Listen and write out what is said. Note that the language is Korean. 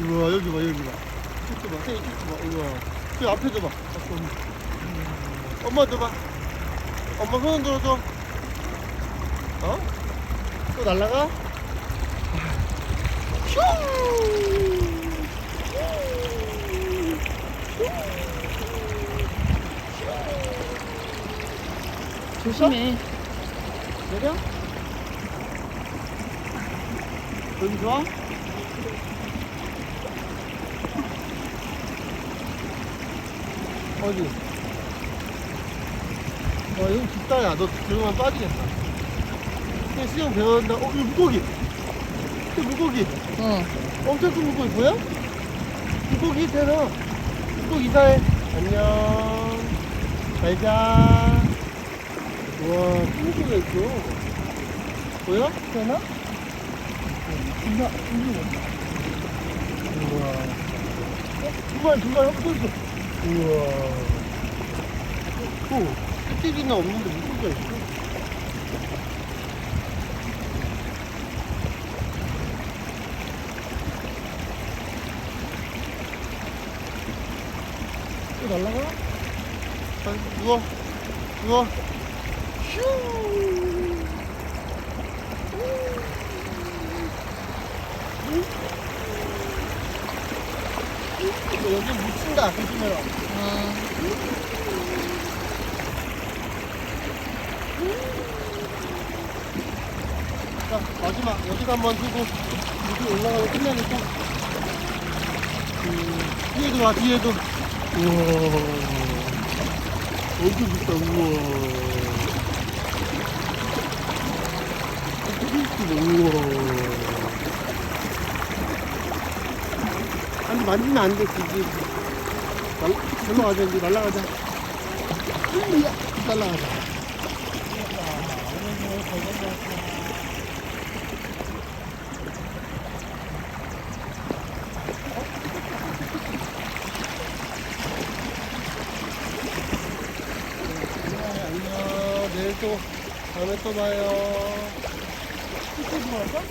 우와 여기 봐 여기 봐. 이쪽 봐. 새, 이쪽 봐. 우와. 저 앞에도 봐. 엄마도 봐. 엄마 손 들어줘. 어? 또 날라가? 조심해. 내려? 여기 좋아? 어디? 어, 여기 깊다, 야. 너 들어가면 빠지겠다. 근데 수영 배운다. 어, 이거 물고기! 이거 물고기! 어. 엄청 큰 물고기 보여? 물고기 되나? 물고기 이사해. 안녕. 잘 자. 우와, 큰 물고기가 있어. 보여? 되나? 존나, 존나 우와. 어? 두 마리, 두 마리 합쳐있어. 우와. 오, 껍데기는 없는데 물고기가 있어. 또 날라가? 자, 누워. 누워. 휴. 어, 여기 묻힌다, 조심해라. 어. 자, 마지막. 여기다 한번 두고, 여기 올라가고 끝내니까. 음, 뒤에도 봐, 뒤에도. 우와. 엄청 깊다, 우와. 우와. 아니, 만지면 안 돼, 그지. 날, 절로 가자, 이제 날라가자. 으이야, 날라가자. 안녕. 내일 또, 다음에 또 봐요. 또 좋아할까?